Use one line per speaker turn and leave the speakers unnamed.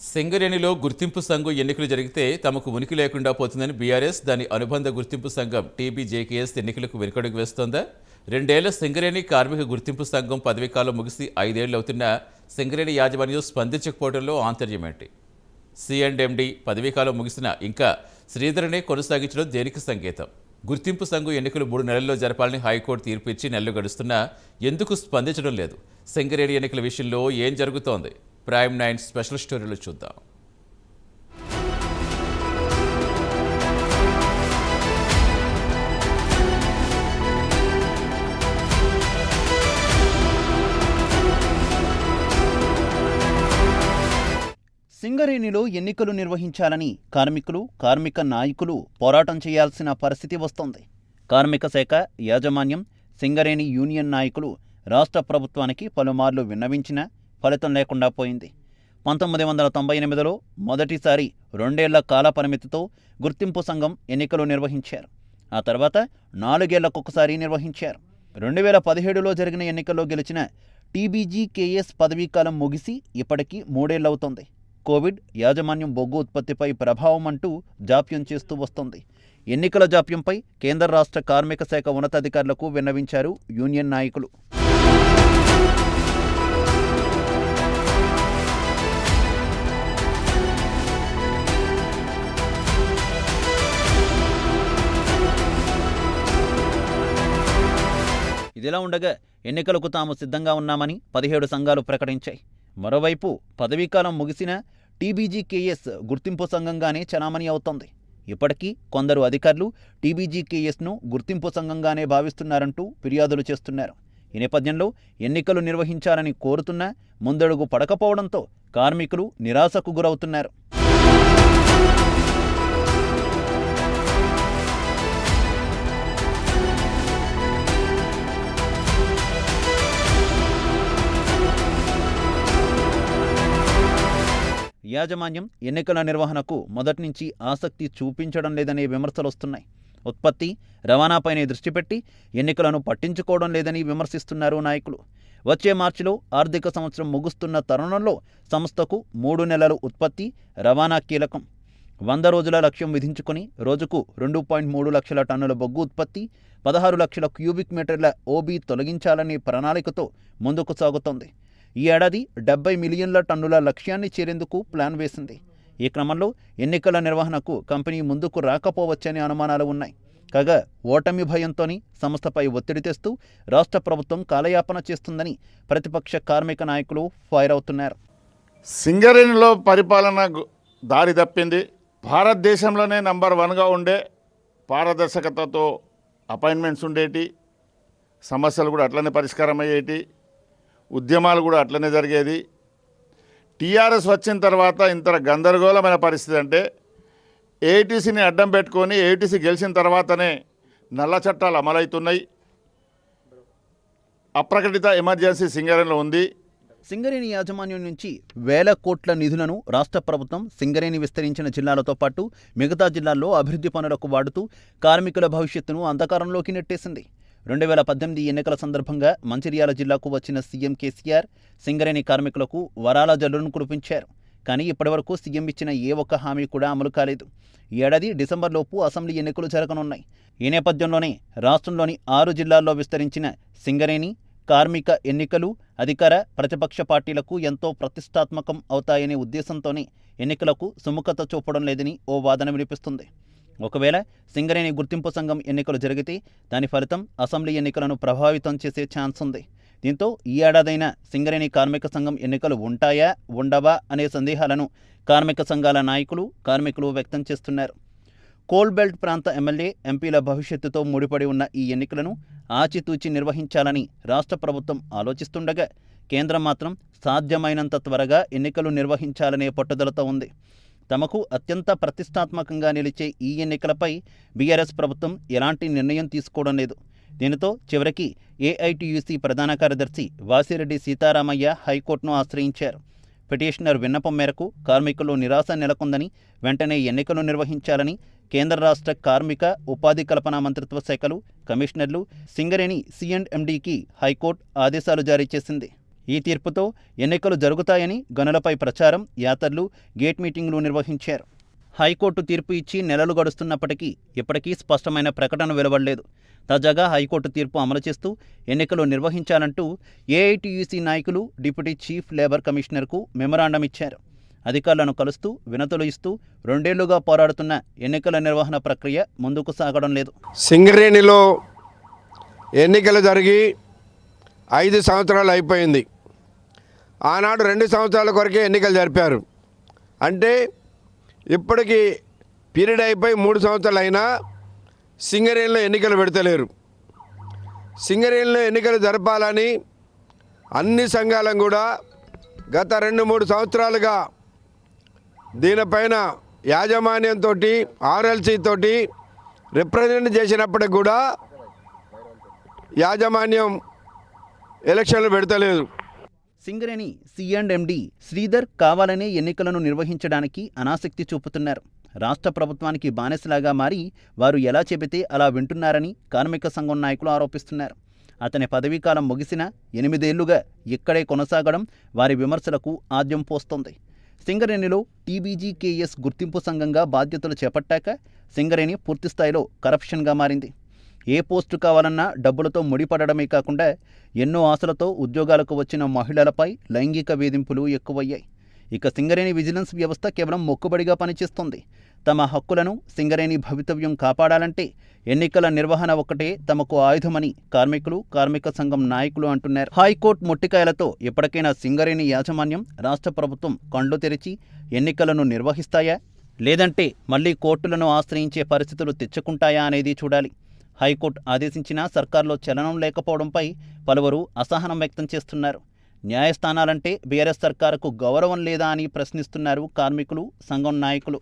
సింగరేణిలో గుర్తింపు సంఘం ఎన్నికలు జరిగితే తమకు ఉనికి లేకుండా పోతుందని బీఆర్ఎస్ దాని అనుబంధ గుర్తింపు సంఘం టీబీజేకేఎస్ ఎన్నికలకు వెనుకడుగు వేస్తోందా? రెండేళ్ళ సింగరేణి కార్మిక గుర్తింపు సంఘం పదవీకాలం ముగిసి ఐదేళ్ళు అవుతున్నా సింగరేణి యాజమాన్యం స్పందించకపోవడంలో ఆంతర్యమేంటి? సిఎండ్ఎండి పదవీకాలం ముగిసినా ఇంకా శ్రీధరనే కొనసాగించడం దేనికి సంకేతం? గుర్తింపు సంఘం ఎన్నికలు మూడు నెలల్లో జరపాలని హైకోర్టు తీర్పు ఇచ్చి నెలలు గడుస్తున్నా ఎందుకు స్పందించడం లేదు? సింగరేణి ఎన్నికల విషయంలో ఏం జరుగుతోంది? ప్రైమ్ నైన్ స్పెషల్ స్టోరీలో చూద్దాం.
సింగరేణిలో ఎన్నికలు నిర్వహించాలని కార్మికులు కార్మిక నాయకులు పోరాటం చేయాల్సిన పరిస్థితి వస్తోంది. కార్మిక శాఖ యాజమాన్యం సింగరేణి యూనియన్ నాయకులు రాష్ట్ర ప్రభుత్వానికి పలుమార్లు విన్నవించినా ఫలితం లేకుండా పోయింది. పంతొమ్మిది వందల తొంభై ఎనిమిదిలో మొదటిసారి రెండేళ్ళ కాల పరిమితితో గుర్తింపు సంఘం ఎన్నికలు నిర్వహించారు. ఆ తర్వాత నాలుగేళ్ళకొకసారి నిర్వహించారు. రెండు వేల పదిహేడులో జరిగిన ఎన్నికల్లో గెలిచిన టీబీజీ కేఎస్ పదవీకాలం ముగిసి ఇప్పటికీ మూడేళ్ళవుతోంది. కోవిడ్ యాజమాన్యం బొగ్గు ఉత్పత్తిపై ప్రభావం అంటూ జాప్యం చేస్తూ వస్తోంది. ఎన్నికల జాప్యంపై కేంద్ర రాష్ట్ర కార్మిక శాఖ ఉన్నతాధికారులకు విన్నవించారు యూనియన్ నాయకులు. ఇదిలా ఉండగా ఎన్నికలకు తాము సిద్ధంగా ఉన్నామని పదిహేడు సంఘాలు ప్రకటించాయి. మరోవైపు పదవీకాలం ముగిసిన టీబీజీకేఎస్ గుర్తింపు సంఘంగానే చలామణి అవుతోంది. ఇప్పటికీ కొందరు అధికారులు టీబీజీకేఎస్ను గుర్తింపు సంఘంగానే భావిస్తున్నారంటూ ఫిర్యాదులు చేస్తున్నారు. ఈ నేపథ్యంలో ఎన్నికలు నిర్వహించాలని కోరుతున్నా ముందడుగు పడకపోవడంతో కార్మికులు నిరాశకు గురవుతున్నారు. యాజమాన్యం ఎన్నికల నిర్వహణకు మొదటి నుంచి ఆసక్తి చూపించడం లేదనే విమర్శలు వస్తున్నాయి. ఉత్పత్తి రవాణాపైనే దృష్టి పెట్టి ఎన్నికలను పట్టించుకోవడం లేదని విమర్శిస్తున్నారు నాయకులు. వచ్చే మార్చిలో ఆర్థిక సంవత్సరం ముగుస్తున్న తరుణంలో సంస్థకు మూడు నెలలు ఉత్పత్తి రవాణా కీలకం. వంద రోజుల లక్ష్యం విధించుకుని రోజుకు రెండు పాయింట్ మూడు లక్షల టన్నుల బొగ్గు ఉత్పత్తి పదహారు లక్షల క్యూబిక్ మీటర్ల ఓబీ తొలగించాలనే ప్రణాళికతో ముందుకు సాగుతోంది. ఈ ఏడాది డెబ్బై మిలియన్ల టన్నుల లక్ష్యాన్ని చేరేందుకు ప్లాన్ వేసింది. ఈ క్రమంలో ఎన్నికల నిర్వహణకు కంపెనీ ముందుకు రాకపోవచ్చనే అనుమానాలు ఉన్నాయి. కాగా ఓటమి భయంతోని సంస్థపై ఒత్తిడి తెస్తూ రాష్ట్ర ప్రభుత్వం కాలయాపన చేస్తుందని ప్రతిపక్ష కార్మిక నాయకులు ఫైర్ అవుతున్నారు.
సింగరేణిలో పరిపాలన దారి తప్పింది. భారతదేశంలోనే నంబర్ వన్గా ఉండే పారదర్శకతతో అపాయింట్మెంట్స్ ఉండేటి సమస్యలు కూడా అట్లనే పరిష్కారం అయ్యేటి ఉద్యమాలు కూడా అట్లనే జరిగేది. టీఆర్ఎస్ వచ్చిన తర్వాత ఇంత గందరగోళమైన పరిస్థితి అంటే ఏటీసీని అడ్డం పెట్టుకొని ఏటీసీ గెలిచిన తర్వాతనే నల్ల చట్టాలు అమలవుతున్నాయి. అప్రకటిత ఎమర్జెన్సీ సింగరేణిలో ఉంది.
సింగరేణి యాజమాన్యం నుంచి వేల కోట్ల నిధులను రాష్ట్ర ప్రభుత్వం సింగరేణి విస్తరించిన జిల్లాలతో పాటు మిగతా జిల్లాల్లో అభివృద్ధి పనులకు వాడుతూ కార్మికుల భవిష్యత్తును అంధకారంలోకి నెట్టేసింది. రెండు వేల పద్దెనిమిది ఎన్నికల సందర్భంగా మంచిర్యాల జిల్లాకు వచ్చిన సీఎం కేసీఆర్ సింగరేణి కార్మికులకు వరాల జల్లును కురిపించారు. కానీ ఇప్పటివరకు సీఎం ఇచ్చిన ఏ ఒక్క హామీ కూడా అమలు కాలేదు. ఏడాది డిసెంబర్లోపు అసెంబ్లీ ఎన్నికలు జరగనున్నాయి. ఈ నేపథ్యంలోనే రాష్ట్రంలోని ఆరు జిల్లాల్లో విస్తరించిన సింగరేణి కార్మిక ఎన్నికలు అధికార ప్రతిపక్ష పార్టీలకు ఎంతో ప్రతిష్టాత్మకం అవుతాయనే ఉద్దేశంతోనే ఎన్నికలకు సుముఖత చూపడం లేదని ఓ వాదన వినిపిస్తుంది. ఒకవేళ సింగరేణి గుర్తింపు సంఘం ఎన్నికలు జరిగితే దాని ఫలితం అసెంబ్లీ ఎన్నికలను ప్రభావితం చేసే ఛాన్స్ ఉంది. దీంతో ఈ ఏడాదైనా సింగరేణి కార్మిక సంఘం ఎన్నికలు ఉంటాయా ఉండవా అనే సందేహాలను కార్మిక సంఘాల నాయకులు కార్మికులు వ్యక్తం చేస్తున్నారు. కోల్ బెల్ట్ ప్రాంత ఎమ్మెల్యే ఎంపీల భవిష్యత్తుతో ముడిపడి ఉన్న ఈ ఎన్నికలను ఆచితూచి నిర్వహించాలని రాష్ట్ర ప్రభుత్వం ఆలోచిస్తుండగా కేంద్రం మాత్రం సాధ్యమైనంత త్వరగా ఎన్నికలు నిర్వహించాలనే పట్టుదలతో ఉంది. తమకు అత్యంత ప్రతిష్టాత్మకంగా నిలిచే ఈ ఎన్నికలపై బీఆర్ఎస్ ప్రభుత్వం ఎలాంటి నిర్ణయం తీసుకోవడం లేదు. దీనితో చివరికి ఏఐటియుసి ప్రధాన కార్యదర్శి వాసిరెడ్డి సీతారామయ్య హైకోర్టును ఆశ్రయించారు. పిటిషనర్ విన్నపం మేరకు కార్మికులు నిరాశ నెలకొందని వెంటనే ఎన్నికలు నిర్వహించాలని కేంద్ర రాష్ట్ర కార్మిక ఉపాధి కల్పన మంత్రిత్వ శాఖలు కమిషనర్లు సింగరేణి సిఎండ్ఎండికి హైకోర్టు ఆదేశాలు జారీ చేసింది. ఈ తీర్పుతో ఎన్నికలు జరుగుతాయని గనులపై ప్రచారం యాత్రలు గేట్ మీటింగ్లు నిర్వహించారు. హైకోర్టు తీర్పు ఇచ్చి నెలలు గడుస్తున్నప్పటికీ ఇప్పటికీ స్పష్టమైన ప్రకటన వెలువడలేదు. తాజాగా హైకోర్టు తీర్పు అమలు చేస్తూ ఎన్నికలు నిర్వహించాలంటూ ఏఐటీయూసీ నాయకులు డిప్యూటీ చీఫ్ లేబర్ కమిషనర్కు మెమరాండం ఇచ్చారు. అధికారులను కలుస్తూ వినతులు ఇస్తూ రెండేళ్ళుగా పోరాడుతున్న ఎన్నికల నిర్వహణ ప్రక్రియ ముందుకు సాగడం లేదు.
సింగరేణిలో ఎన్నికలు జరిగి ఐదు సంవత్సరాలు అయిపోయింది. ఆనాడు రెండు సంవత్సరాల కొరకే ఎన్నికలు జరిపారు. అంటే ఇప్పటికీ పీరియడ్ అయిపోయి మూడు సంవత్సరాలు అయినా సింగరేణిలో ఎన్నికలు పెడతలేరు. సింగరేణిలో ఎన్నికలు జరపాలని అన్ని సంఘాలను కూడా గత రెండు మూడు సంవత్సరాలుగా దీనిపైన యాజమాన్యంతో ఆర్ఎల్సీతో రిప్రజెంట్ చేసినప్పటికి కూడా యాజమాన్యం ఎలక్షన్లు పెడతలేదు.
సింగరేణి సిఎండ్ఎండి శ్రీధర్ కావాలనే ఎన్నికలను నిర్వహించడానికి అనాసక్తి చూపుతున్నారు. రాష్ట్ర ప్రభుత్వానికి బానిసలాగా మారి వారు ఎలా చెబితే అలా వింటున్నారని కార్మిక సంఘం నాయకులు ఆరోపిస్తున్నారు. అతని పదవీకాలం ముగిసిన ఎనిమిదేళ్ళుగా ఇక్కడే కొనసాగడం వారి విమర్శలకు ఆద్యం పోస్తోంది. సింగరేణిలో టీబీజీకేఎస్ గుర్తింపు సంఘంగా బాధ్యతలు చేపట్టాక సింగరేణి పూర్తిస్థాయిలో కరప్షన్గా మారింది. ఏ పోస్టు కావాలన్నా డబ్బులతో ముడిపడడమే కాకుండా ఎన్నో ఆశలతో ఉద్యోగాలకు వచ్చిన మహిళలపై లైంగిక వేధింపులు ఎక్కువయ్యాయి. ఇక సింగరేణి విజిలెన్స్ వ్యవస్థ కేవలం మొక్కుబడిగా పనిచేస్తుంది. తమ హక్కులను సింగరేణి భవితవ్యం కాపాడాలంటే ఎన్నికల నిర్వహణ ఒక్కటే తమకు ఆయుధమని కార్మికులు కార్మిక సంఘం నాయకులు అంటున్నారు. హైకోర్టు మొట్టికాయలతో ఎప్పటికైనా సింగరేణి యాజమాన్యం రాష్ట్ర ప్రభుత్వం కండ్లు తెరిచి ఎన్నికలను నిర్వహిస్తాయా? లేదంటే మళ్ళీ కోర్టులను ఆశ్రయించే పరిస్థితులు తెచ్చుకుంటాయా అనేది చూడాలి. హైకోర్టు ఆదేశించినా సర్కార్లో చలనం లేకపోవడంపై పలువురు అసహనం వ్యక్తం చేస్తున్నారు. న్యాయస్థానాలంటే బీఆర్ఎస్ సర్కారుకు గౌరవం లేదా అని ప్రశ్నిస్తున్నారు కార్మికులు సంఘం నాయకులు.